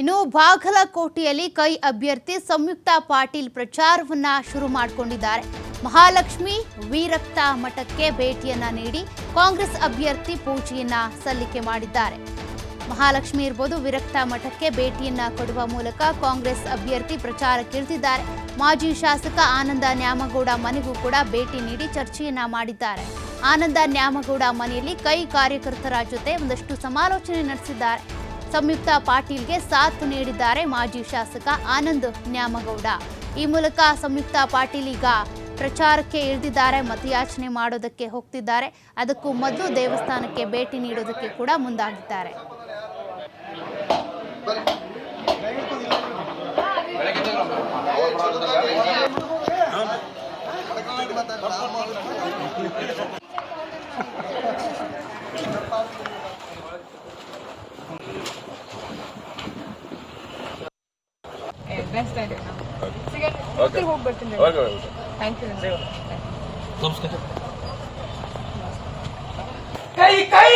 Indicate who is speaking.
Speaker 1: ಇನ್ನು ಬಾಗಲಕೋಟೆಯಲ್ಲಿ ಕೈ ಅಭ್ಯರ್ಥಿ ಸಂಯುಕ್ತ ಪಾಟೀಲ್ ಪ್ರಚಾರವನ್ನ ಶುರು ಮಾಡಿಕೊಂಡಿದ್ದಾರೆ. ಮಹಾಲಕ್ಷ್ಮಿ ವೀರಕ್ತ ಮಠಕ್ಕೆ ಭೇಟಿಯನ್ನ ನೀಡಿ ಕಾಂಗ್ರೆಸ್ ಅಭ್ಯರ್ಥಿ ಪೂಜೆಯನ್ನ ಸಲ್ಲಿಕೆ ಮಾಡಿದ್ದಾರೆ. ಮಹಾಲಕ್ಷ್ಮಿ ಇರ್ಬೋದು ವಿರಕ್ತ ಮಠಕ್ಕೆ ಭೇಟಿಯನ್ನ ಕೊಡುವ ಮೂಲಕ ಕಾಂಗ್ರೆಸ್ ಅಭ್ಯರ್ಥಿ ಪ್ರಚಾರಕ್ಕಿಳಿದಿದ್ದಾರೆ ಮಾಜಿ ಶಾಸಕ ಆನಂದ ನ್ಯಾಮಗೌಡ ಮನೆಗೂ ಕೂಡ ಭೇಟಿ ನೀಡಿ ಚರ್ಚೆಯನ್ನ ಮಾಡಿದ್ದಾರೆ. ಆನಂದ ನ್ಯಾಮಗೌಡ ಮನೆಯಲ್ಲಿ ಕೈ ಕಾರ್ಯಕರ್ತರ ಜೊತೆ ಒಂದಷ್ಟು ಸಮಾಲೋಚನೆ ನಡೆಸಿದ್ದಾರೆ. ಸಂಯುಕ್ತ ಪಾಟೀಲ್ಗೆ ಸಾಥ್ ನೀಡಿದ್ದಾರೆ ಮಾಜಿ ಶಾಸಕ ಆನಂದ್ ನ್ಯಾಮಗೌಡ. ಈ ಮೂಲಕ ಸಂಯುಕ್ತ ಪಾಟೀಲ್ ಈಗ ಪ್ರಚಾರಕ್ಕೆ ಇಳಿದಿದ್ದಾರೆ, ಮತಯಾಚನೆ ಮಾಡೋದಕ್ಕೆ ಹೋಗ್ತಿದ್ದಾರೆ. ಅದಕ್ಕೂ ಮೊದಲು ದೇವಸ್ಥಾನಕ್ಕೆ ಭೇಟಿ ನೀಡೋದಕ್ಕೆ ಕೂಡ ಮುಂದಾಗಿದ್ದಾರೆ.
Speaker 2: ನೆಕ್ಸ್ಟ್ ಟೈಮ್ ಸಿಗಂಡ್ ಹೋಗಿ ಬರ್ತೀನಿ ಥ್ಯಾಂಕ್ ಯು
Speaker 3: ಕೈ ಕೈ